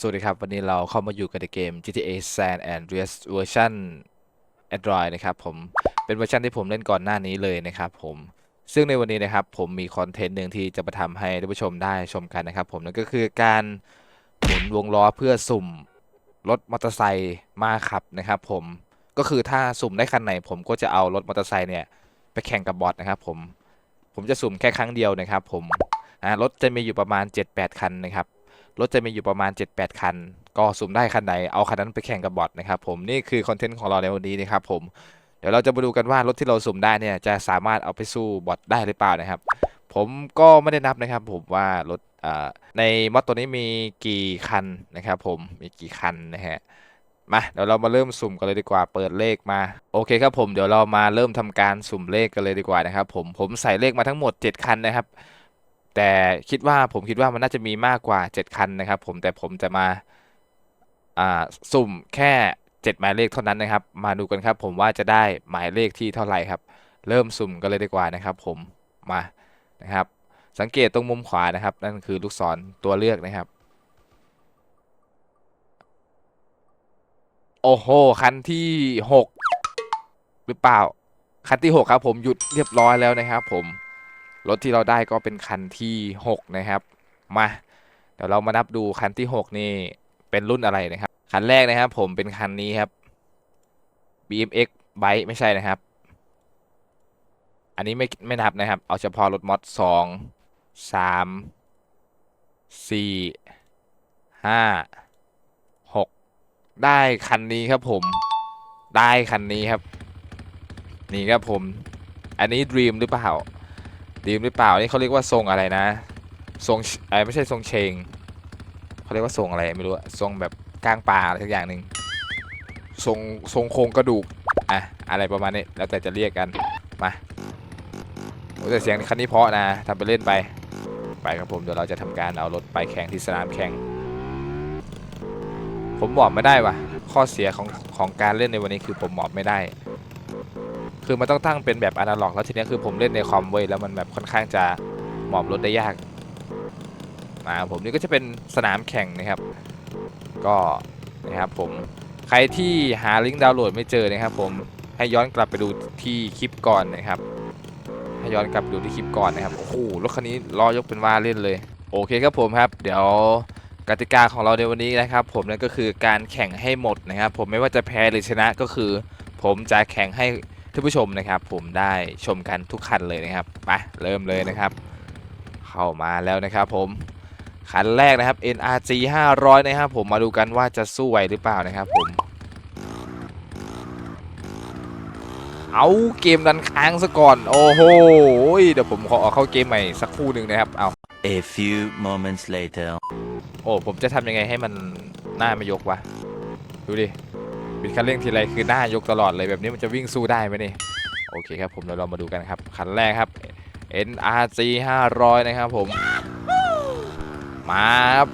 สวัสดีครับ วันนี้เราเข้ามาอยู่กับในเกม GTA San Andreas เวอร์ชัน Android นะครับผมเป็นเวอร์ชันที่ผมเล่นก่อนหน้านี้เลยนะครับผมซึ่งในวันนี้นะครับผมมีคอนเทนต์หนึ่งที่จะมาทำให้ท่านผู้ชมได้ชมกันนะครับผมนั่นก็คือการหมุนวงล้อเพื่อสุ่มรถมอเตอร์ไซค์มาขับนะครับผมก็คือถ้าสุ่มได้คันไหน ผมก็จะเอารถมอเตอร์ไซค์เนี่ยไปแข่งกับบอทนะครับผมผมจะสุ่มแค่ครั้งเดียวนะครับผมรถจะมีอยู่ประมาณ 7-8 คันนะครับ รถจะมีอยู่ประมาณ 7-8 คัน ก็สุ่มได้คันไหนเอาคันนั้นไปแข่งกับบอทนะครับผมนี่คือคอนเทนต์ของเราในวันนี้นะครับผมเดี๋ยวเราจะมาดูกันว่ารถที่เราสุ่มได้เนี่ยจะสามารถเอาไปสู้บอทได้หรือเปล่านะครับ ผมก็ไม่ได้นับนะครับผมว่ารถในมอดตัวนี้มีกี่คันนะครับผมมีกี่คันนะฮะมาเดี๋ยวเรามาเริ่มสุ่มกันเลยดีกว่าเปิดเลขมาโอเคครับผมเดี๋ยวเรามาเริ่มทำการสุ่มเลขกันเลยดีกว่านะครับผมผมใส่เลขมาทั้งหมด 7 คันนะครับ แต่คิดว่าผมคิดว่ามันน่าจะมีมากกว่า 7 คันนะครับผมแต่ผมจะมาอ่าสุ่มแค่ 7 หมายเลขเท่านั้นนะครับ มาดูกันครับ ผมว่าจะได้หมายเลขที่เท่าไหร่ครับ เริ่มสุ่มกันเลยดีกว่านะครับ ผมมานะครับ สังเกตตรงมุมขวานะครับ นั่นคือลูกศรตัวเลือกนะครับ โอ้โหคันที่ 6 หรือเปล่า คันที่ 6 ครับ ผมหยุดเรียบร้อยแล้วนะครับ ผม รถที่เราได้ก็เป็นคันที่ 6 นะครับ มา เดี๋ยวเรามานับดูคันที่ 6 นี่เป็นรุ่นอะไรนะครับ คันแรกนะครับผมเป็นคันนี้ครับ BMX Bike ไม่ใช่นะครับ อันนี้ไม่ไม่นับนะครับ เอาเฉพาะรถมอดสองสามสี่ห้าหกได้คันนี้ครับผม ได้คันนี้ครับ นี่ครับผม อันนี้ Dream หรือเปล่า ดีมหรือเปล่านี่เขาเรียกว่าทรงอะไรนะทรงไอ้ไม่ใช่ทรงเชงเขาเรียกว่าทรงอะไรไม่รู้ทรงแบบก้างปลาอะไรสักอย่างหนึ่งทรงทรงโครงกระดูกอะอะไรประมาณนี้แล้วแต่จะเรียกกันมาโอ้แต่เสียงคันนี้เพาะนะทำไปเล่นไปไปครับผมเดี๋ยวเราจะทำการเอารถไปแข่งที่สนามแข่ง ผมหมอบไม่ได้ว่ะข้อเสียของของการเล่นในวันนี้คือผมหมอบไม่ได้ คือมันต้องตั้งเป็นแบบอนาล็อก แล้วทีนี้คือผมเล่นในคอมเว้ยแล้วมันแบบค่อนข้างจะหมอบรถได้ยากมาผมนี่ก็จะเป็นสนามแข่งนะครับ ก็นะครับผมใครที่หาลิงก์ดาวน์โหลดไม่เจอนะครับ ผมให้ย้อนกลับไปดูที่คลิปก่อนนะครับให้ย้อนกลับไปดูที่คลิปก่อนนะครับโอ้โหรถคันนี้ล้อยกเป็นว่าเล่นเลย โอเคครับผมครับ เดี๋ยวกติกาของเราในวันนี้นะครับ ผมนั่นก็คือการแข่งให้หมดนะครับ ผมไม่ว่าจะแพ้หรือชนะก็คือ ผมจะแข่งให้ ท่านผู้ชมนะครับผมได้ชมกันทุกคันเลยนะครับไปเริ่มเลยนะครับ เข้ามาแล้วนะครับผมคันแรกนะครับ NRG 500 นะครับผมมาดูกันว่าจะสู้ไหวหรือเปล่านะครับผมเอาเกมดันค้างซะก่อน โอ้โหเดี๋ยวผมขอเอาเข้าเกมใหม่สักครู่หนึ่งนะครับเอา A few moments later. โอ้ผมจะทำยังไงให้มันหน้าไม่ยกวะ ดูดิ บิดคันเร่งทีไรคือหน้ายกตลอดเลยแบบนี้มันจะวิ่งสู้ได้ไหมนี่โอเคครับผมเดี๋ยวเรามาดูกันครับคันแรกครับ NRG 500 นะครับผม มาครับ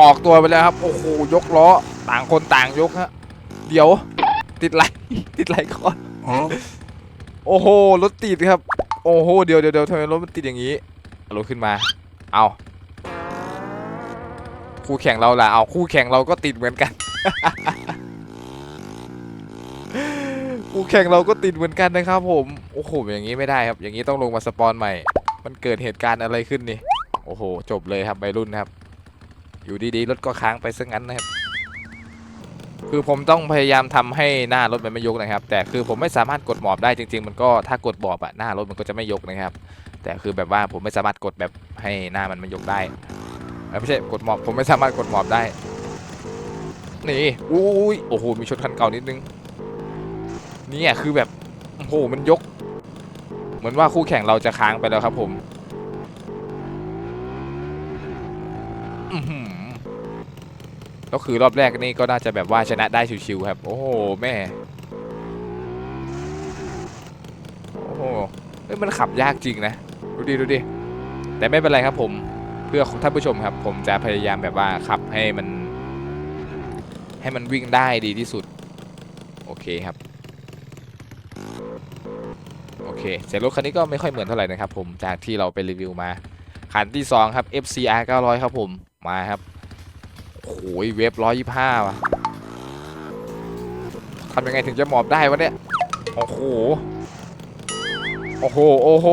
ออกตัวไปแล้วครับ โอ้โหยกล้อต่างคนต่างยกฮะเดี๋ยว ติดไหลติดไหลก่อนโอ้โหรถติดครับ โอ้โหเดี๋ยวเดี๋ยวเดี๋ยวทำไมรถมันติดอย่างนี้เอารถขึ้นมา เอาคู่แข่งเราล่ะเอาคู่แข่งเราก็ติดเหมือนกัน คู่แข่งเราก็ติดเหมือนกันนะครับผม โอ้โห อย่างนี้ไม่ได้ครับ อย่างนี้ต้องลงมาสปอนใหม่ มันเกิดเหตุการณ์อะไรขึ้นนี่ โอ้โห จบเลยครับวัยรุ่นครับ อยู่ดีๆ รถก็ค้างไปซะงั้นนะครับ คือผมต้องพยายามทำให้หน้ารถมันไม่ยกนะครับ แต่คือผมไม่สามารถกดหมอบได้จริง ๆ มันก็ถ้ากดหมอบอะหน้ารถมันก็จะไม่ยกนะครับ แต่คือแบบว่าผมไม่สามารถกดแบบให้หน้ามันไม่ยกได้ ไม่ใช่กดหมอบ ผมไม่สามารถกดหมอบได้ นี่ อุ้ยโอ้โห มีชนคันเก่านิดนึง เนี่ยคือแบบโอ้โหมันยก เหมือนว่าคู่แข่งเราจะค้างไปแล้วครับผมอื้อหือแล้วคือรอบแรกนี่ก็น่าจะแบบว่าชนะได้ชิวๆครับ โอ้โหแม่โอ้โหเฮ้ยมันขับยากจริงนะดูดิดูดิแต่ไม่เป็นไรครับผมเพื่อท่านผู้ชมครับ ผมจะพยายามแบบว่าขับให้มัน ให้มันวิ่งได้ดีที่สุด โอเคครับ เคเสียงรถคันนี้ก็ไม่ค่อยเหมือนเท่าไหร่นะครับผมจากที่เราไปรีวิวมาคันที่2ครับ FCR 900 ครับผมมาครับโอ้ยเวฟร้อยยี่ห้าว่ะทำยังไงถึงจะหมอบได้วะเนี่ยโอ้โหโอ้โหโอ้โห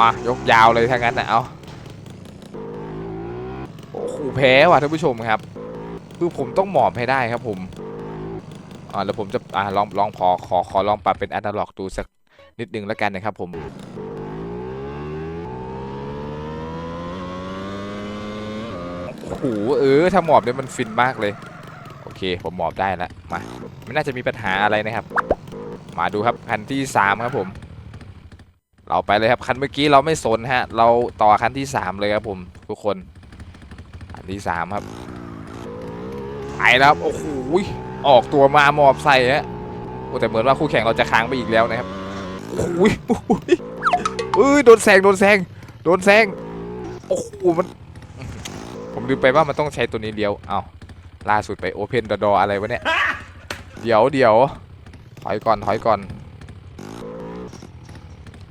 อะยกยาวเลยถ้างั้นนะเอาโอ้โหแพ้ว่ะท่านผู้ชมครับคือผมต้องหมอบให้ได้ครับผม อ่าแล้วผมจะอ่าลองลองขอขอขอลองปรับเป็นแอนาล็อกดูสักนิดนึงแล้วกันนะครับผมโอ้โหเออถ้าหมอบเนี่ยมันฟินมากเลย โอเคผมหมอบได้ล้วมาไม่น่าจะมีปัญหาอะไรนะครับ มาดูครับคันที่สามครับผม เราไปเลยครับคันเมื่อกี้เราไม่สนฮะ เราต่อคันที่สามเลยครับผมทุกคนคันที่สามครับไปแล้วโอ้โห ออกตัวมาหมอบใส่ฮะโอ้แต่เหมือนว่าคู่แข่งเราจะค้างไปอีกแล้วนะครับโอ้โหโอ้ยโอ้ยโดนแซงโดนแซงโดนแซงโอ้โหมันผมลืมไปว่ามันต้องใช้ตัวนี้เลี้ยวเอาล่าสุดไปโอเพนดออะไรวะเนี่ยเดี๋ยวเดี๋ยวถอยก่อนถอยก่อน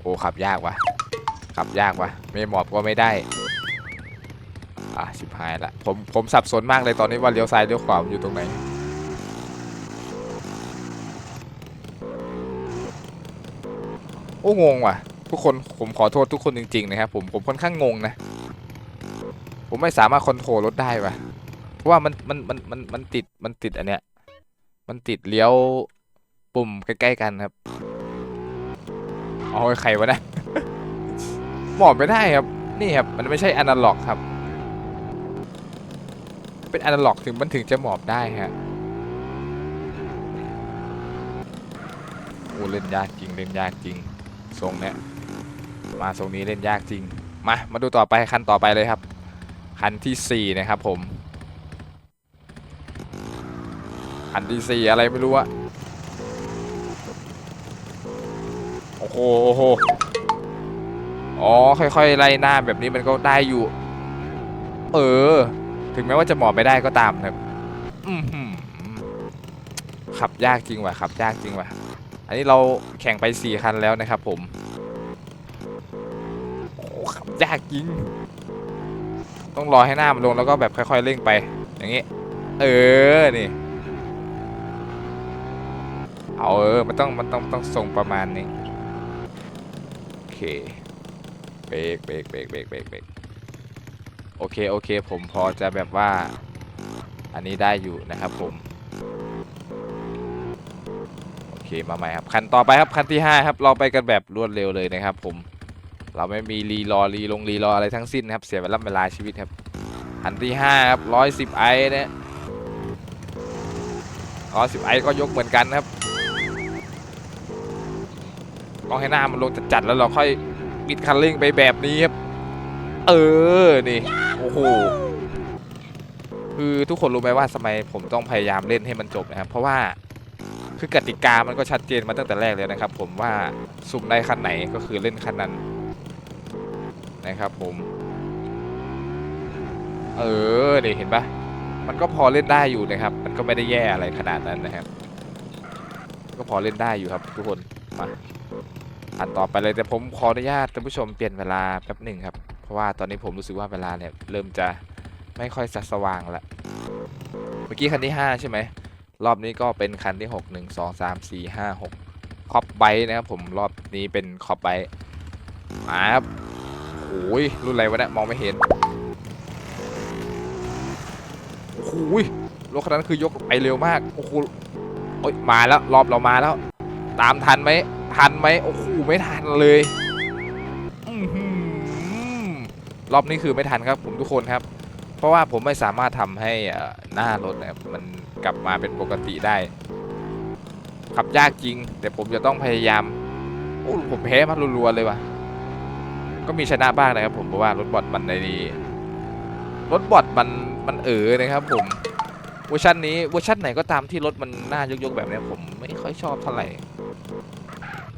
โอ้ขับยากว่ะขับยากว่ะไม่หมอบก็ไม่ได้อะชิบหายละผมผมสับสนมากเลยตอนนี้ว่าเลี้ยวซ้ายเลี้ยวขวามอยู่ตรงไหน โอ้งงว่ะ ทุกคนผมขอโทษทุกคนจริงๆนะครับผมผมค่อนข้างงงนะ ผมไม่สามารถคอนโทรลรถได้ว่ะเพราะว่ามันมันมันมันมันติดมันติดอันเนี้ยมันติดเลี้ยวปุ่มใกล้ๆกันครับเอาไอ้ใครวะนะหมอบไม่ได้ครับ นี่ครับมันไม่ใช่อนาล็อกครับ เป็นอนาล็อกถึงมันถึงจะหมอบได้ฮะโอ้เล่นยากจริงเล่นยากจริง ทรงเนี้ยมาทรงนี้เล่นยากจริง มา มาดูต่อไปคันต่อไปเลยครับ คันที่สี่นะครับผมคันที่สี่อะไรไม่รู้อะโอ้โหโอ้โหอ๋อค่อยๆไล่หน้าแบบนี้มันก็ได้อยู่ เออ ถึงแม้ว่าจะหมอบไม่ได้ก็ตามนะครับขับยากจริงว่ะขับยากจริงว่ะ อันนี้เราแข่งไปสี่คันแล้วนะครับผมขับยากจริง ต้องรอให้หน้ามันลงแล้วก็แบบค่อยๆเร่งไป อย่างงี้ เออ นี่ เอาเออ มันต้อง มันต้อง ต้องส่งประมาณนี้ โอเค เบรก เบรก เบรก เบรก เบรก เบรก โอเค โอเค ผมพอจะแบบว่า อันนี้ได้อยู่นะครับผม โอเค มาใหม่ครับ คันต่อไปครับ คันที่ 5 ครับ เราไปกันแบบรวดเร็วเลยนะครับผม เราไม่มีรีรอรีลงรีรออะไรทั้งสิ้นครับ เสียเวลาเวลาชีวิตครับ คันที่5ครับ110ไอเนี่ย110ไอก็ยกเหมือนกันครับต้องให้หน้ามันลงจัดๆแล้วเราค่อยบิดคันเร่งไปแบบนี้ครับ เออ นี่ โอ้โห คือทุกคนรู้ไหมว่าทำไมผมต้องพยายามเล่นให้มันจบนะครับ เพราะว่า คือกติกามันก็ชัดเจนมาตั้งแต่แรกเลยนะครับ ผมว่าสุ่มได้คันไหนก็คือเล่นคันนั้นนะครับผมเออเดี๋ยวเห็นปะมันก็พอเล่นได้อยู่นะครับ มันก็ไม่ได้แย่อะไรขนาดนั้นนะครับ ก็พอเล่นได้อยู่ครับทุกคนมาอันต่อไปเลยแต่ผมขออนุญาตท่านผู้ชมเปลี่ยนเวลาแป๊บหนึ่งครับ เพราะว่าตอนนี้ผมรู้สึกว่าเวลาเนี่ยเริ่มจะไม่ค่อยสสว่างละเมื่อกี้คันที่ 5 ใช่ไหม รอบนี้ก็เป็นคันที่ 6 1 2 3 4 5 6คอปไบนะครับผมรอบนี้เป็นคอปไบมาครับโอ้ยรุ่นอะไรวะเนี่ยมองไม่เห็นโอ้โหรถคันนั้นคือยกไปเร็วมากโอ้โหโอ้ยมาแล้วรอบเรามาแล้ว ตามทันไหมทันไหมโอ้โหไม่ทันเลยรอบนี้คือไม่ทันครับผมทุกคนครับ ราะว่าผมไม่สามารถทำให้เอ่อหน้ารถนะครับมันกลับมาเป็นปกติได้ ขับยากจริง แต่ผมจะต้องพยายามโอ้ผมแพ้มารัวๆเลยว่ะ ก็มีชนะบ้างนะครับผมเพราะว่ารถบอทมันในนี้รถบอทมันมันเออนะครับผมเวอร์ชันนี้เวอร์ชันไหนก็ตามที่รถมันหน้ายกๆแบบนี้ผมไม่ค่อยชอบเท่าไหร่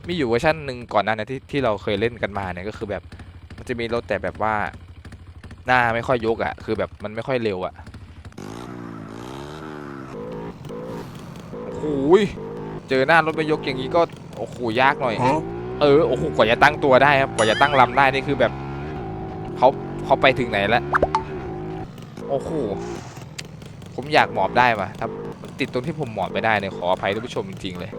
มีอยู่เวอร์ชันหนึ่งก่อนหน้านี้ที่ที่เราเคยเล่นกันมาเนี่ยก็คือแบบมันจะมีรถแต่แบบว่า หน้าไม่ค่อยยกอะ่ะ คือแบบมันไม่ค่อยเร็วอะ่ะโอ้โหยเจอหน้ารถไม่ยกอย่างนี้ก็โอ้โหยากหน่อย เออโอ้โหกว่าจะตั้งตัวได้ครับกว่าจะตั้งลำได้นี่คือแบบเขาเขาไปถึงไหนแล้วโอ้โหผมอยากหมอบได้ปะถ้ามันติดตรงที่ผมหมอบไม่ได้เนี่ยขออภัยท่านผู้ชมจริงๆเลย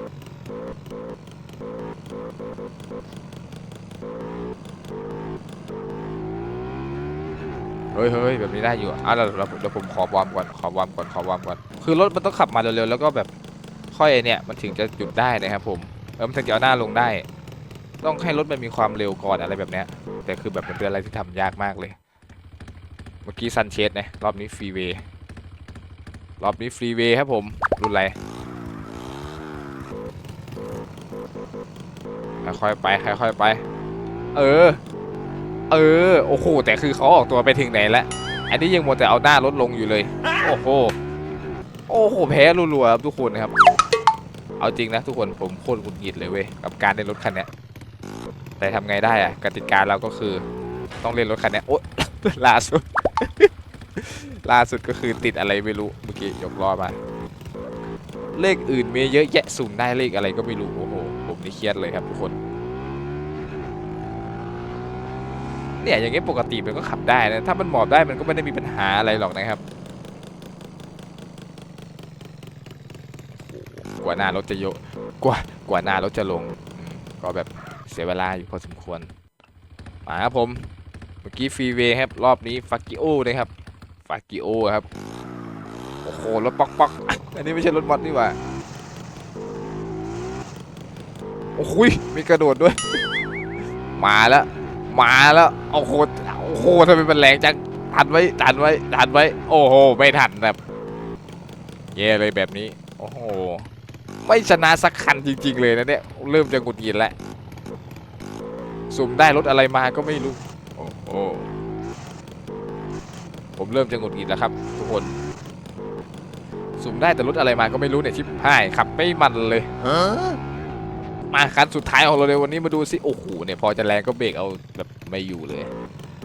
เฮ้ยเฮ้ยแบบนี้ได้อยู่อะเดี๋ยวเดี๋ยวเดี๋ยวผมขอวอร์มก่อนขอวอร์มก่อนขอวอร์มก่อนคือรถมันต้องขับมาเร็วๆแล้วก็แบบค่อยเนี่ยมันถึงจะหยุดได้นะครับผมเออมันถึงจะเอาหน้าลงได้ ต้องให้รถมันมีความเร็วก่อนอะไรแบบเนี้ยแต่คือแบบมันเป็นอะไรที่ทำยากมากเลย เมื่อกี้ซันเชสนะรอบนี้ฟรีเวย์รอบนี้ฟรีเวย์ครับผมรุ่นอะไรค่อยๆไปค่อยๆไป เออ เออ โอ้โห แต่คือเขาออกตัวไปถึงไหนแล้ว อันนี้ยังมัวแต่เอาหน้ารถลงอยู่เลย โอ้โห โอ้โห แพ้รัวๆครับทุกคนนะครับ เอาจริงนะทุกคน ผมโคตรหงุดหงิดเลยเว้ย กับการเล่นรถคันนี้แต่ทำไงได้อะกติกาเราก็คือ ต้องเล่นรถคันนี้โอ๊ยล่าสุด ล่าสุดก็คือติดอะไรไม่รู้ เมื่อกี้ยกล้อมา เลขอื่นมีเยอะแยะสุ่มได้เลขอะไรก็ไม่รู้ โอ้โห ผมนี่เครียดเลยครับทุกคน เนี่ยอย่างเงี้ยปกติมันก็ขับได้นะถ้ามันหมอบได้มันก็ไม่ได้มีปัญหาอะไรหรอกนะครับกว่าหน้ารถจะโยกกว่ากว่าหน้ารถจะลงก็แบบเสียเวลาอยู่พอสมควรมาครับผมเมื่อกี้ฟรีเวย์ครับรอบนี้ฟากิโอนะครับฟากิโอครับโอ้โหรถป๊อกป๊อกอันนี้ไม่ใช่รถมอดนี่หว่าโอ้ยมีกระโดดด้วย มาแล้ว มาแล้วโอ้โหโอ้โหทำไมมันแรงจังทันไว้ทันไว้ทันไว้ โอ้โหไม่ทันแบบแย่เลยแบบนี้โอ้โหไม่ชนะสักคันจริง ๆ เลยนะเนี่ยเริ่มจะหงุดหงิดแล้วสุ่มได้รถอะไรมาก็ไม่รู้โอ้โหผมเริ่มจะหงุดหงิดแล้วครับ ทุกคน สุ่มได้แต่รถอะไรมาก็ไม่รู้เนี่ยชิบหายขับไม่มันเลย มาคันสุดท้ายของเราในวันนี้มาดูสิโอ้โหเนี่ยพอจะแรงก็เบรกเอาแบบไม่อยู่เลย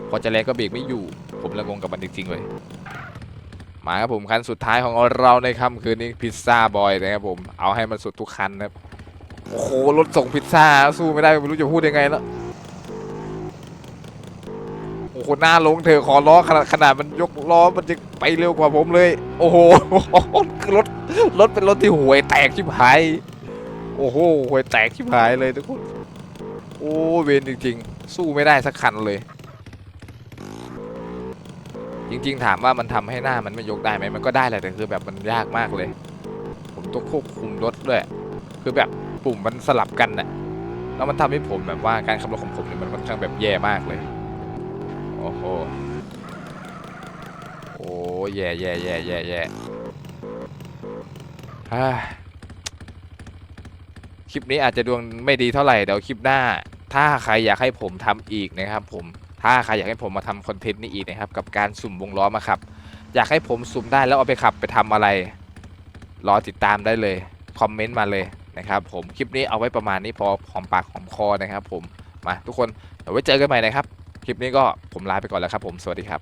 พอจะแรงก็เบรกไม่อยู่ ผมละงงกับมันจริงๆเลยมาครับผมคันสุดท้ายของเราในค่ำคืนนี้พิซซ่าบอยนะครับผมเอาให้มันสุดทุกคันนะครับโอ้โหรถส่งพิซซ่าสู้ไม่ได้ไม่รู้จะพูดยังไงแล้วโอ้โหหน้าลงเธอขอล้อขนาดขนาดมันยกล้อมันจะไปเร็วกว่าผมเลย โอ้โหรถรถเป็นรถที่ห่วยแตกชิบหาย โอ้โหห่วยแตกชิบหายเลยทุกคน โอ้เวนจริงๆ สู้ไม่ได้สักคันเลย จริงๆ ถามว่ามันทำให้หน้ามันไม่ยกได้ไหมมันก็ได้แหละแต่คือแบบมันยากมากเลย ผมต้องควบคุมรถด้วย คือแบบปุ่มมันสลับกันน่ะแล้วมันทำให้ผมแบบว่าการขับรถของผมเนี่ยมันค่อนข้างแบบแย่มากเลย โอ้โห โอ้แย่แย่แย่แย่แย่ฮ่า คลิปนี้อาจจะดวงไม่ดีเท่าไหร่เดี๋ยวคลิปหน้า ถ้าใครอยากให้ผมทำอีกนะครับผมถ้าใครอยากให้ผมมาทำคอนเทนต์นี้อีกนะครับกับการสุ่มวงล้อมาขับ อยากให้ผมสุ่มได้แล้วเอาไปขับไปทำอะไร รอติดตามได้เลยคอมเมนต์มาเลยนะครับผมคลิปนี้เอาไว้ประมาณนี้พอหอมปากหอมคอนะครับผมมาทุกคนเดี๋ยวไว้เจอกันใหม่นะครับ คลิปนี้ก็ผมลาไปก่อนแล้วครับผมสวัสดีครับ